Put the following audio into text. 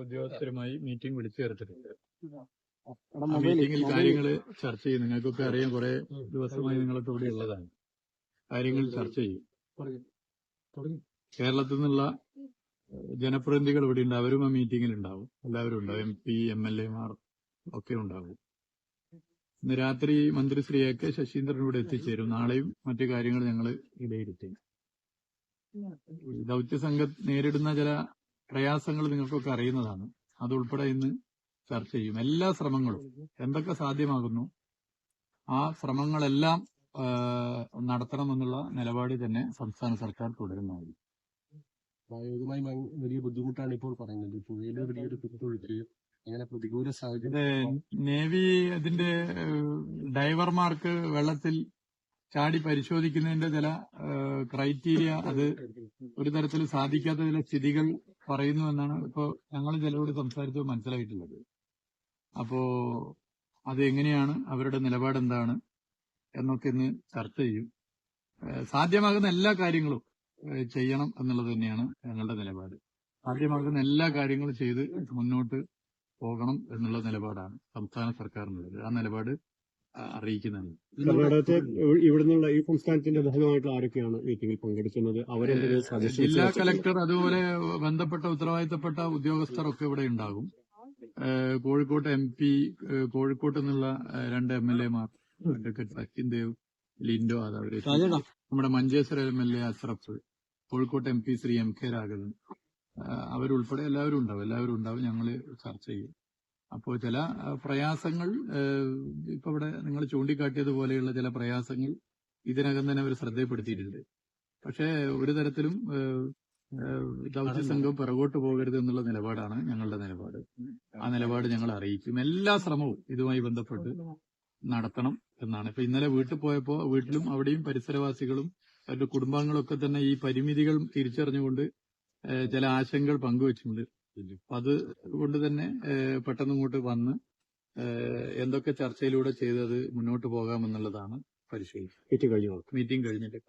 ഉദ്യോഗസ്ഥരുമായി മീറ്റിംഗ് വിളിച്ചു ചേർത്തിട്ടുണ്ട്. മീറ്റിംഗിൽ കാര്യങ്ങൾ ചർച്ച ചെയ്യും. നിങ്ങൾക്കൊക്കെ അറിയാം കുറെ ദിവസമായി നിങ്ങളൊക്കെ ഇവിടെ ഉള്ളതാണ്. കാര്യങ്ങൾ ചർച്ച ചെയ്യും. കേരളത്തിൽ നിന്നുള്ള ജനപ്രതിനിധികൾ ഇവിടെ ഉണ്ട്. അവരും ആ മീറ്റിംഗിൽ ഉണ്ടാവും. എല്ലാവരും ഉണ്ടാവും എം പി എം എൽ എമാർ ഒക്കെ ഉണ്ടാവും. ഇന്ന് രാത്രി മന്ത്രി ശ്രീ എ കെ ശശീന്ദ്രൻ ഇവിടെ എത്തിച്ചേരും. നാളെയും മറ്റു കാര്യങ്ങൾ ഞങ്ങൾ വിലയിരുത്തും ദൗത്യ സംഘം നേരിടുന്ന ചില പ്രയാസങ്ങൾ നിങ്ങൾക്കൊക്കെ അറിയുന്നതാണ്. അതുൾപ്പെടെ ഇന്ന് ചർച്ച ചെയ്യും. എല്ലാ ശ്രമങ്ങളും എന്തൊക്കെ സാധ്യമാകുന്നു? ആ ശ്രമങ്ങളെല്ലാം നടത്തണമെന്നുള്ള നിലപാട് തന്നെ സംസ്ഥാന സർക്കാർ തുടരുന്നതായിരിക്കും. പ്രായോഗികമായി വലിയ ബുദ്ധിമുട്ടാണ് ഇപ്പോൾ പറയുന്നത്. പുഴയിൽ വലിയൊരു കുത്തൊഴുക്ക് അങ്ങനെ പ്രതികൂല സാഹചര്യം നേവി അതിന്റെ ഡൈവർമാർക്ക് വെള്ളത്തിൽ ചാടി പരിശോധിക്കുന്നതിന്റെ ചില ക്രൈറ്റീരിയ അത് ഒരു തരത്തിൽ സാധിക്കാത്ത ചില സ്ഥിതികൾ പറയുന്നു എന്നാണ് ഇപ്പോൾ ഞങ്ങൾ ചിലരോട് സംസാരിച്ചോ മനസ്സിലായിട്ടുള്ളത് അപ്പോ അതെങ്ങനെയാണ്? അവരുടെ നിലപാട് എന്താണ് എന്നൊക്കെ ഇന്ന് ചർച്ച ചെയ്യും. സാധ്യമാകുന്ന എല്ലാ കാര്യങ്ങളും ചെയ്യണം എന്നുള്ളത് തന്നെയാണ് ഞങ്ങളുടെ നിലപാട്. സാധ്യമാകുന്ന എല്ലാ കാര്യങ്ങളും ചെയ്ത് മുന്നോട്ട് പോകണം എന്നുള്ള നിലപാടാണ് സംസ്ഥാന സർക്കാരിനുള്ളത്. ആ നിലപാട് അറിയിക്കുന്നതാണ് കർണാടകത്തെ ഇവിടുന്നുള്ള ഈ സംസ്ഥാനത്തിന്റെ ഭാഗമായിട്ട് ആരൊക്കെയാണ് മീറ്റിംഗിൽ പങ്കെടുക്കുന്നത് അവരെന്തെങ്കിലും ജില്ലാ കളക്ടർ അതുപോലെ ബന്ധപ്പെട്ട ഉത്തരവാദിത്തപ്പെട്ട ഉദ്യോഗസ്ഥർ ഒക്കെ ഇവിടെ ഉണ്ടാകും. കോഴിക്കോട്ട് എം പി കോഴിക്കോട്ട് നിന്നുള്ള രണ്ട് എം എൽ എമാർ അഡ്വക്കേറ്റ് സച്ചിൻ ദേവ് ലിൻഡോ അതവര് നമ്മുടെ Manjeshwaram M L A Ashraf കോഴിക്കോട്ട് M P Shri M K Raghavan. അവരുൾപ്പെടെ എല്ലാവരും ഉണ്ടാവും എല്ലാവരും ഉണ്ടാവും ഞങ്ങൾ ചർച്ച ചെയ്യും. അപ്പോൾ ചില പ്രയാസങ്ങൾ ഇപ്പൊ ഇവിടെ നിങ്ങൾ ചൂണ്ടിക്കാട്ടിയതുപോലെയുള്ള ചില പ്രയാസങ്ങൾ ഇതിനകം തന്നെ അവർ ശ്രദ്ധപ്പെടുത്തിയിട്ടുണ്ട് പക്ഷേ ഒരു തരത്തിലും ദൗത്യ സംഘം പിറകോട്ട് പോകരുത് എന്നുള്ള നിലപാടാണ് ഞങ്ങളുടെ നിലപാട്. ആ നിലപാട് ഞങ്ങൾ അറിയിക്കും. എല്ലാ ശ്രമവും ഇതുമായി ബന്ധപ്പെട്ട് നടത്തണം എന്നാണ്. ഇപ്പൊ ഇന്നലെ വീട്ടിൽ പോയപ്പോ വീട്ടിലും അവിടെയും പരിസരവാസികളും അവരുടെ കുടുംബാംഗങ്ങളൊക്കെ തന്നെ ഈ പരിമിതികൾ തിരിച്ചറിഞ്ഞുകൊണ്ട് ചില ആശങ്കകൾ പങ്കുവച്ചിട്ടുണ്ട്. അത് കൊണ്ട് തന്നെ പെട്ടെന്ന് ഇങ്ങോട്ട് വന്ന് എന്തൊക്കെ ചർച്ചയിലൂടെ ചെയ്തത് മുന്നോട്ട് പോകാമെന്നുള്ളതാണ് പരിശോധിക്കുക മീറ്റിംഗ് കഴിഞ്ഞിട്ട്